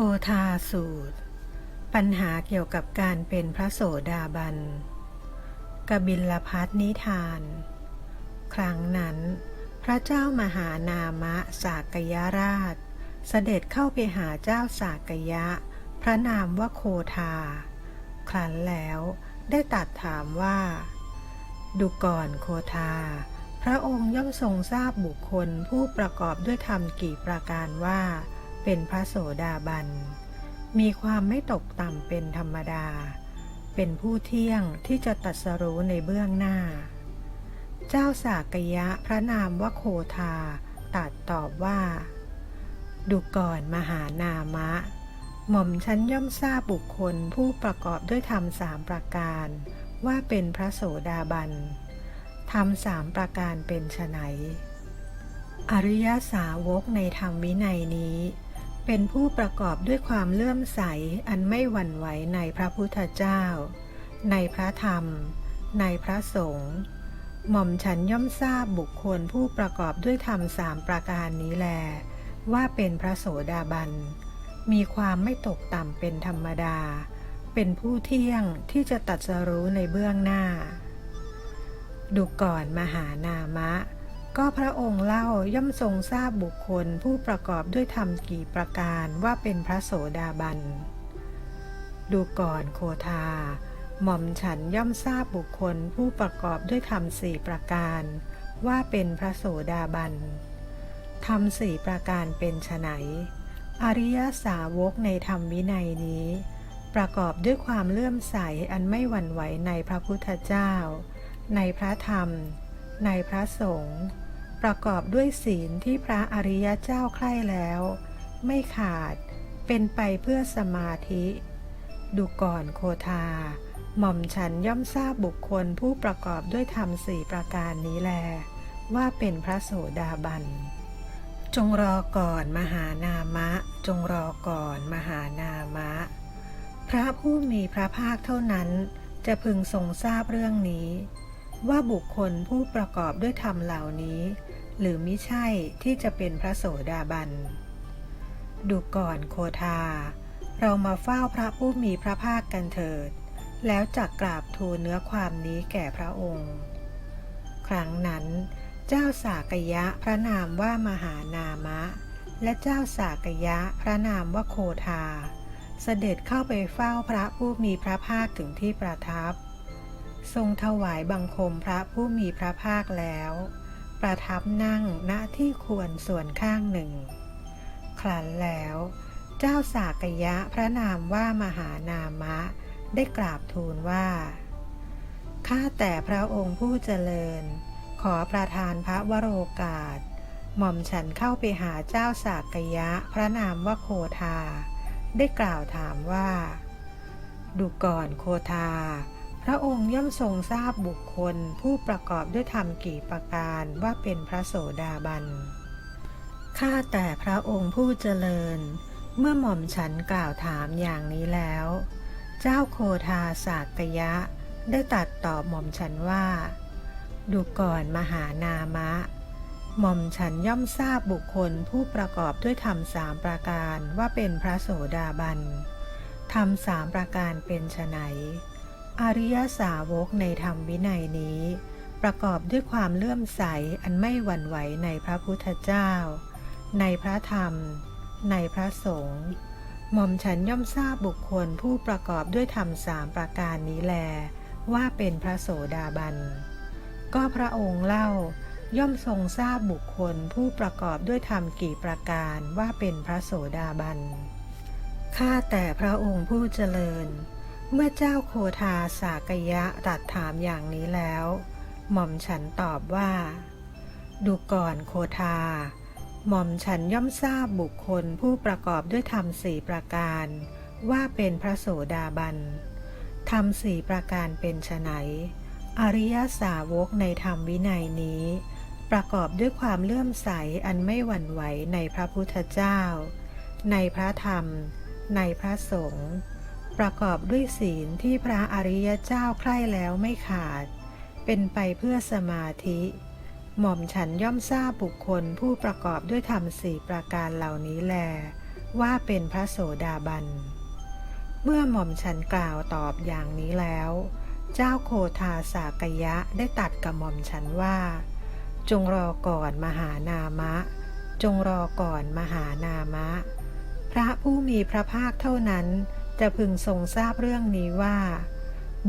คทาสูตร ปัญหาเกี่ยวกับการเป็นพระโสดาบัน กบิลพัทนิทาน ครั้งนั้น พระเจ้ามหานามะสากยราช เสด็จเข้าไปหาเจ้าสากยะ พระนามว่าโคทา ครั้นแล้วได้ตัดถามว่า ดูก่อนโคทา พระองค์ย่อมทรงทราบบุคคลผู้ประกอบด้วยธรรมกี่ประการว่า เป็นพระโสดาบัน มีความไม่ตกต่ำเป็นธรรมดา เป็นผู้เที่ยงที่จะตรัสรู้ในเบื้องหน้า เจ้าสากยะพระนามว่าโคทาตัดตอบว่า ดูก่อนมหานามะ หม่อมฉันย่อมทราบบุคคลผู้ประกอบด้วยธรรมสามประการ ว่าเป็นพระโสดาบันธรรมสามประการเป็นไฉนอริยสาวกในธรรมวินัยนี้ เป็นผู้ประกอบด้วยความเลื่อมใสอันไม่หวั่นไหวในพระพุทธเจ้า ในพระธรรม ในพระสงฆ์ หม่อมฉันย่อมทราบบุคคลผู้ประกอบด้วยธรรมสามประการนี้แล ว่าเป็นพระโสดาบัน มีความไม่ตกต่ำเป็นธรรมดา เป็นผู้เที่ยงที่จะตัดสรู้ในเบื้องหน้า ดูก่อนมหานามะ ก็พระองค์เล่าย่อมทรงทราบบุคคลผู้ประกอบด้วยธรรมกี่ประการว่าเป็นพระโสดาบัน ดูก่อนโคทา หม่อมฉันย่อมทราบบุคคลผู้ประกอบด้วยธรรมสี่ประการ ว่าเป็นพระโสดาบันธรรมสี่ประการเป็นไฉนอริยสาวกในธรรมวินัยนี้ ประกอบด้วยความเลื่อมใสอันไม่หวั่นไหวในพระพุทธเจ้า ในพระธรรม ในพระสงฆ์ ประกอบด้วยศีลที่พระอริยเจ้าใคร่แล้ว ไม่ขาดเป็นไปเพื่อสมาธิ ดูก่อนโคทา หม่อมฉันย่อมทราบบุคคลผู้ประกอบด้วยธรรมสี่ประการนี้แล ว่าเป็นพระโสดาบัน จงรอก่อนมหานามะ จงรอก่อนมหานามะ พระผู้มีพระภาคเท่านั้น จะพึงทรงทราบเรื่องนี้ ว่าบุคคลผู้ประกอบด้วยธรรมเหล่านี้ หรือมิใช่ที่จะเป็นพระโสดาบัน ดูก่อนโคทา เรามาเฝ้าพระผู้มีพระภาคกันเถิด แล้วจักกราบทูลเนื้อความนี้แก่พระองค์ ครั้งนั้น เจ้าสากยะพระนามว่ามหานามะ และเจ้าสากยะพระนามว่าโคทา เสด็จเข้าไปเฝ้าพระผู้มีพระภาคถึงที่ประทับ ทรงถวายบังคมพระผู้มีพระภาคแล้ว ประทับนั่งณที่ควรส่วนข้างหนึ่ง ครั้นแล้ว เจ้าสากยะพระนามว่ามหานามะ ได้กราบทูลว่า ข้าแต่พระองค์ผู้เจริญ ขอประทานพระวโรกาส หม่อมฉันเข้าไปหาเจ้าสากยะพระนามว่าโคทา ได้กล่าวถามว่า ดูก่อนโคทา พระองค์ย่อมทรงทราบบุคคลผู้ประกอบด้วยธรรมกี่ประการว่าเป็นพระโสดาบัน ข้าแต่พระองค์ผู้เจริญ เมื่อหม่อมฉันกล่าวถามอย่างนี้แล้ว เจ้าโคทาสากยะได้ตัดตอบหม่อมฉันว่า ดูก่อนมหานามะ หม่อมฉันย่อมทราบบุคคลผู้ประกอบด้วยธรรมสามประการว่าเป็นพระโสดาบัน ธรรมสามประการเป็นไฉน อริยสาวกในธรรมวินัยนี้ ประกอบด้วยความเลื่อมใสอันไม่หวั่นไหวในพระพุทธเจ้า ในพระธรรม ในพระสงฆ์หม่อมฉันย่อมทราบบุคคลผู้ประกอบด้วยธรรมสามประการนี้แล ว่าเป็นพระโสดาบัน ก็พระองค์เล่าย่อมทรงทราบบุคคลผู้ประกอบด้วยธรรมกี่ประการว่าเป็นพระโสดาบัน ข้าแต่พระองค์ผู้เจริญ เมื่อเจ้าโคทาสากยะตรัสถามอย่างนี้แล้ว หม่อมฉันตอบว่า ดูก่อนโคทา หม่อมฉันย่อมทราบบุคคลผู้ประกอบด้วยธรรมสี่ประการ ว่าเป็นพระโสดาบันธรรมสี่ประการเป็นไฉนอริยสาวกในธรรมวินัยนี้ ประกอบด้วยความเลื่อมใสอันไม่หวั่นไหวในพระพุทธเจ้า ในพระธรรม ในพระสงฆ์ ประกอบด้วยศีลที่พระอริยเจ้าใคร่แล้วไม่ขาด เป็นไปเพื่อสมาธิ หม่อมฉันย่อมทราบบุคคลผู้ประกอบด้วยธรรมสี่ประการเหล่านี้แล ว่าเป็นพระโสดาบัน เมื่อหม่อมฉันกล่าวตอบอย่างนี้แล้ว เจ้าโคทาสากยะได้ตัดกับหม่อมฉันว่า จงรอก่อนมหานามะ จงรอก่อนมหานามะ พระผู้มีพระภาคเท่านั้น จะพึงทรงทราบเรื่องนี้ว่า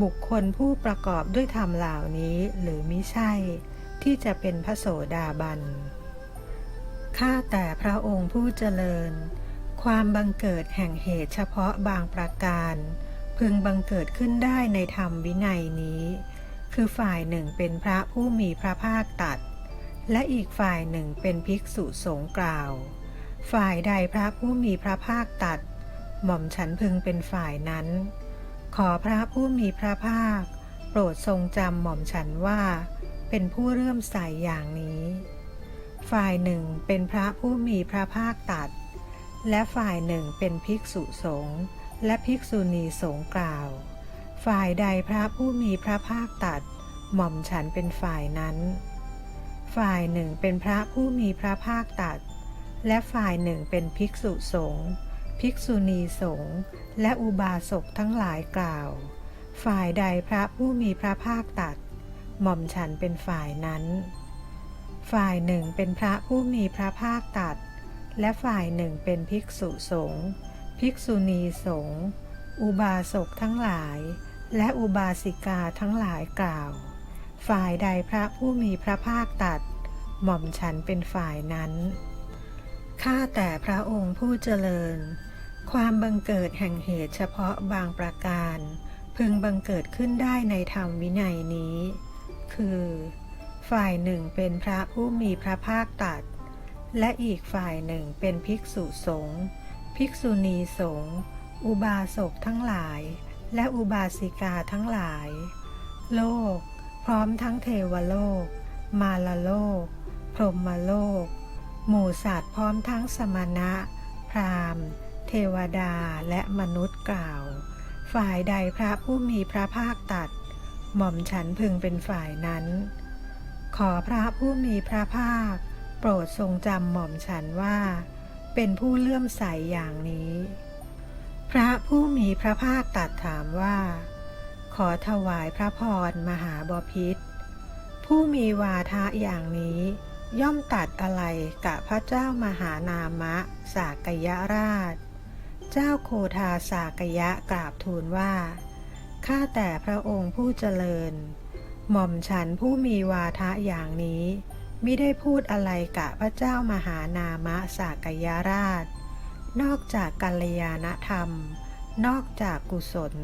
บุคคลผู้ประกอบด้วยธรรมเหล่านี้หรือมิใช่ ที่จะเป็นพระโสดาบัน ข้าแต่พระองค์ผู้เจริญ ความบังเกิดแห่งเหตุเฉพาะบางประการ พึงบังเกิดขึ้นได้ในธรรมวินัยนี้ คือฝ่ายหนึ่งเป็นพระผู้มีพระภาคตรัด และอีกฝ่ายหนึ่งเป็นภิกษุสงฆ์กล่าว ฝ่ายใดพระผู้มีพระภาคตรัด หม่อมฉันพึงเป็นฝ่ายนั้น ขอพระผู้มีพระภาค โปรดทรงจำหม่อมฉันว่า เป็นผู้เรื่อมใสอย่างนี้ ฝ่ายหนึ่งเป็นพระผู้มีพระภาคตัด และฝ่ายหนึ่งเป็นภิกษุสงฆ์และภิกษุณีสงฆ์กล่าว ฝ่ายใดพระผู้มีพระภาคตัด หม่อมฉันเป็นฝ่ายนั้น ฝ่ายหนึ่งเป็นพระผู้มีพระภาคตัด และฝ่ายหนึ่งเป็นภิกษุสงฆ์ ภิกษุณีสงฆ์และอุบาสกทั้งหลายกล่าว ฝ่ายใดพระผู้มีพระภาคตัด หม่อมฉันเป็นฝ่ายนั้น ฝ่ายหนึ่งเป็นพระผู้มีพระภาคตัด และฝ่ายหนึ่งเป็นภิกษุสงฆ์ภิกษุณีสงฆ์อุบาสกทั้งหลาย และอุบาสิกาทั้งหลายกล่าว ฝ่ายใดพระผู้มีพระภาคตัด หม่อมฉันเป็นฝ่ายนั้น ข้าแต่พระองค์ผู้เจริญ ความบังเกิดแห่งเหตุเฉพาะบางประการ พึงบังเกิดขึ้นได้ในธรรมวินัยนี้ คือ ฝ่ายหนึ่งเป็นพระผู้มีพระภาคตรัด และอีกฝ่ายหนึ่งเป็นภิกษุสงฆ์ภิกษุณีสงฆ์อุบาสกทั้งหลาย และอุบาสิกาทั้งหลาย โลก พร้อมทั้งเทวโลก มาลโลก พรหมโลก หมู่สัตว์พร้อมทั้งสมณะ พราหมณ์ เทวดาและมนุษย์กล่าว ฝ่ายใดพระผู้มีพระภาคตัด หม่อมฉันพึงเป็นฝ่ายนั้น ขอพระผู้มีพระภาค โปรดทรงจำหม่อมฉันว่า เป็นผู้เลื่อมใสอย่างนี้ พระผู้มีพระภาคตรัดถามว่า ขอถวายพระพรมหาบพิษผู้มีวาทะอย่างนี้ ย่อมตัดอะไรกับพระเจ้ามหานามะ สากยราช เจ้าโคทาสากยะกราบทูลว่า ข้าแต่พระองค์ผู้เจริญ หม่อมฉันผู้มีวาทะอย่างนี้มิได้พูดอะไรกับพระเจ้ามหานามะสากยราช นอกจากกัลยาณธรรม นอกจากกุศล